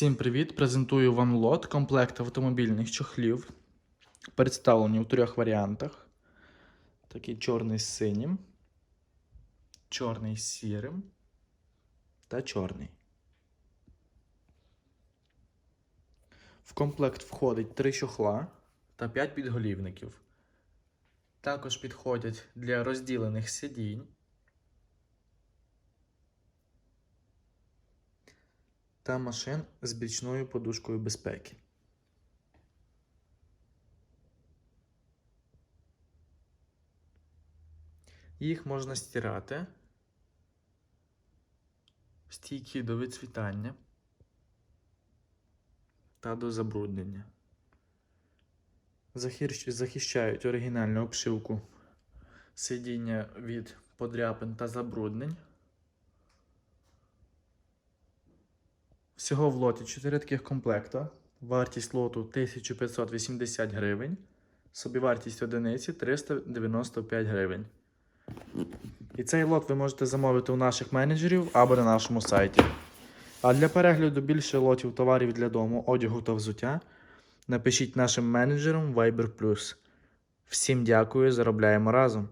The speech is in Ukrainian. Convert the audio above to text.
Всім привіт! Презентую вам лот комплект автомобільних чохлів. Представлені у трьох варіантах: такий чорний з синім, чорний з сірим та чорний. В комплект входить три чохла та 5 підголівників. Також підходять для розділених сидінь. Та машин з бічною подушкою безпеки. Їх можна стирати, стійкі до відцвітання та до забруднення. Захищають оригінальну обшивку сидіння від подряпин та забруднень. Всього в лоті 4 таких комплекта. Вартість лоту 1580 гривень. Собівартість одиниці 395 гривень. І цей лот ви можете замовити у наших менеджерів або на нашому сайті. А для перегляду більше лотів товарів для дому, одягу та взуття напишіть нашим менеджерам Viber. Всім дякую, заробляємо разом!